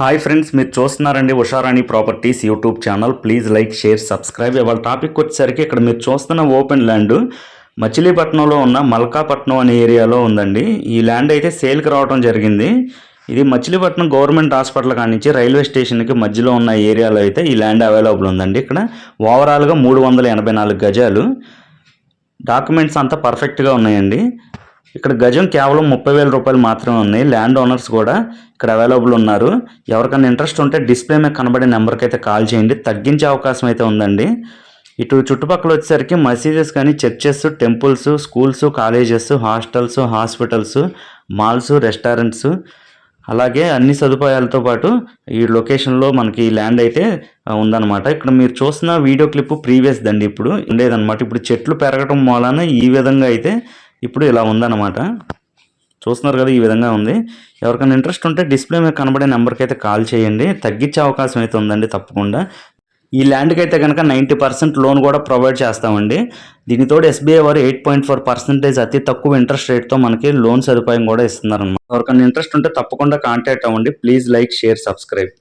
Hi friends మీరు చూస్తున్నారండి Usharani properties YouTube channel. Please like share subscribe. ఇవాళ topic వచ్చేసరికి ఇక్కడ మీరు చూస్తున్న ఓపెన్ ల్యాండ్ మచిలీపట్నంలో ఉన్న మల్కాపట్నం అనే ఏరియాలో ఉందండి. ఈ ల్యాండ్ అయితే సేల్కి రావడం జరిగింది. ఇది మచిలీపట్నం గవర్నమెంట్ హాస్పిటల్ కానించి రైల్వే స్టేషన్కి మధ్యలో ఉన్న ఏరియాలో అయితే ఈ ల్యాండ్ అవైలబుల్ ఉందండి. ఇక్కడ ఓవరాల్గా మూడు వందల ఎనభై నాలుగు గజాలు. డాక్యుమెంట్స్ అంతా పర్ఫెక్ట్గా ఉన్నాయండి. ఇక్కడ గజం కేవలం ముప్పై వేల రూపాయలు మాత్రమే ఉన్నాయి ల్యాండ్ ఓనర్స్ కూడా ఇక్కడ అవైలబుల్ ఉన్నారు. ఎవరికైనా ఇంట్రెస్ట్ ఉంటే డిస్ప్లే మీద కనబడే నెంబర్కి అయితే కాల్ చేయండి. తగ్గించే అవకాశం అయితే ఉందండి. ఇటు చుట్టుపక్కల వచ్చేసరికి మసీదెస్ కానీ churches temples schools colleges hostels hospitals malls restaurants అలాగే అన్ని సదుపాయాలతో పాటు ఈ లొకేషన్లో మనకి ల్యాండ్ అయితే ఉందన్నమాట. ఇక్కడ మీరు చూస్తున్న వీడియో క్లిప్ ప్రీవియస్ దండి ఇప్పుడు. ఉండేదన్నమాట. ఇప్పుడు చెట్లు పెరగటం మూలాన ఈ విధంగా అయితే ఇప్పుడు ఇలా ఉందన్నమాట. చూస్తున్నారు కదా ఈ విధంగా ఉంది. ఎవరికైనా ఇంట్రెస్ట్ ఉంటే డిస్ప్లే మీద కనబడే నెంబర్కి అయితే కాల్ చేయండి. తగ్గించే అవకాశం అయితే ఉందండి తప్పకుండా. ఈ ల్యాండ్కి అయితే కనుక నైంటీ పర్సెంట్ లోన్ కూడా ప్రొవైడ్ చేస్తామండి. దీనితో ఎస్బీఐ వారు ఎయిట్ పాయింట్ ఫోర్ పర్సెంటేజ్ అతి తక్కువ ఇంట్రెస్ట్ రేట్తో మనకి లోన్ సదుపాయం కూడా ఇస్తున్నారనమాట ఎవరికైనా ఇంట్రెస్ట్ ఉంటే తప్పకుండా కాంటాక్ట్ అవ్వండి. Please like share subscribe.